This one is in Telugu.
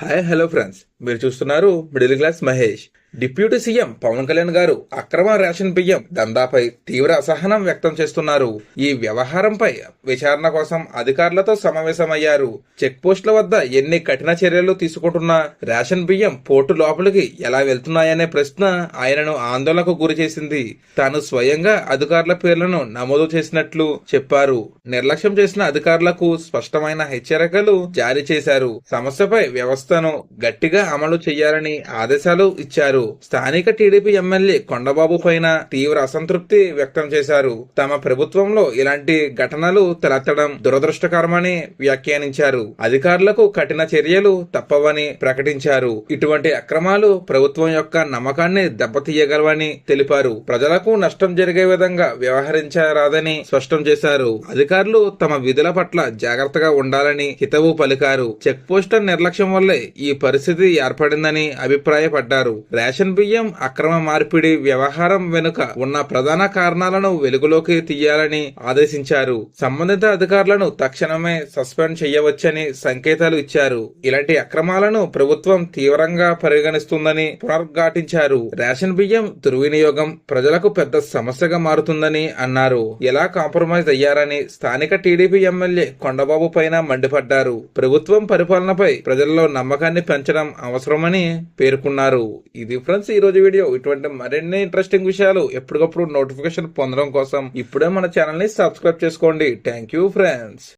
హాయ్ హలో ఫ్రెండ్స్ మీరు చూస్తున్నారు middle class Mahesh. Deputy CM Pawan Kalyan గారు అక్రమ రేషన్ బియ్యం దందాపై తీవ్ర అసహనం వ్యక్తం చేస్తున్నారు. ఈ వ్యవహారంపై విచారణ కోసం అధికారులతో సమావేశమయ్యారు. చెక్ పోస్టుల వద్ద ఎన్ని కఠిన చర్యలు తీసుకుంటున్నా రేషన్ బియ్యం పోర్టు లోపలికి ఎలా వెళ్తున్నాయనే ప్రశ్న ఆయనను ఆందోళనకు గురి చేసింది. తాను స్వయంగా అధికారుల పేర్లను నమోదు చేసినట్లు చెప్పారు. నిర్లక్ష్యం చేసిన అధికారులకు స్పష్టమైన హెచ్చరికలు జారీ చేశారు. సమస్యపై వ్యవస్థను గట్టిగా అమలు చేయాలని ఆదేశాలు ఇచ్చారు. స్థానిక టీడీపీ ఎమ్మెల్యే కొండబాబు పైన తీవ్ర అసంతృప్తి వ్యక్తం చేశారు. తమ ప్రభుత్వంలో ఇలాంటి ఘటనలు తలెత్తడం దురదృష్టకరమని వ్యాఖ్యానించారు. అధికారులకు కఠిన చర్యలు తప్పవని ప్రకటించారు. ఇటువంటి అక్రమాలు ప్రభుత్వం యొక్క నమ్మకాన్ని దెబ్బతీయగలవని తెలిపారు. ప్రజలకు నష్టం జరిగే విధంగా వ్యవహరించరాదని స్పష్టం చేశారు. అధికారులు తమ విధుల పట్ల జాగ్రత్తగా ఉండాలని హితవు పలికారు. చెక్ పోస్టర్ నిర్లక్ష్యం వల్లే ఈ పరిస్థితి ఏర్పడిందని అభిప్రాయపడ్డారు. రేషన్ బియ్యం అక్రమ మార్పిడి వ్యవహారం వెనుక ఉన్న ప్రధాన కారణాలను వెలుగులోకి తీయాలని ఆదేశించారు. సంబంధిత అధికారులను తక్షణమే సస్పెండ్ చేయవచ్చని సంకేతాలు ఇచ్చారు. ఇలాంటి అక్రమాలను ప్రభుత్వం తీవ్రంగా పరిగణిస్తుందని పునర్ఘాటించారు రేషన్ బియ్యం దుర్వినియోగం ప్రజలకు పెద్ద సమస్యగా మారుతుందని అన్నారు. ఎలా కాంప్రమైజ్ అయ్యారని స్థానిక టీడీపీ ఎమ్మెల్యే కొండబాబు పైన మండిపడ్డారు. ప్రభుత్వం పరిపాలనపై ప్రజల్లో నమ్మకాన్ని పెంచడం అవసరమని పేర్కొన్నారు. ఇది ఫ్రెండ్స్ ఈ రోజు వీడియో ఇటువంటి మరిన్ని ఇంట్రెస్టింగ్ విషయాలు ఎప్పటికప్పుడు నోటిఫికేషన్ పొందడం కోసం ఇప్పుడే మన ఛానల్ని సబ్స్క్రైబ్ చేసుకోండి. Thank you friends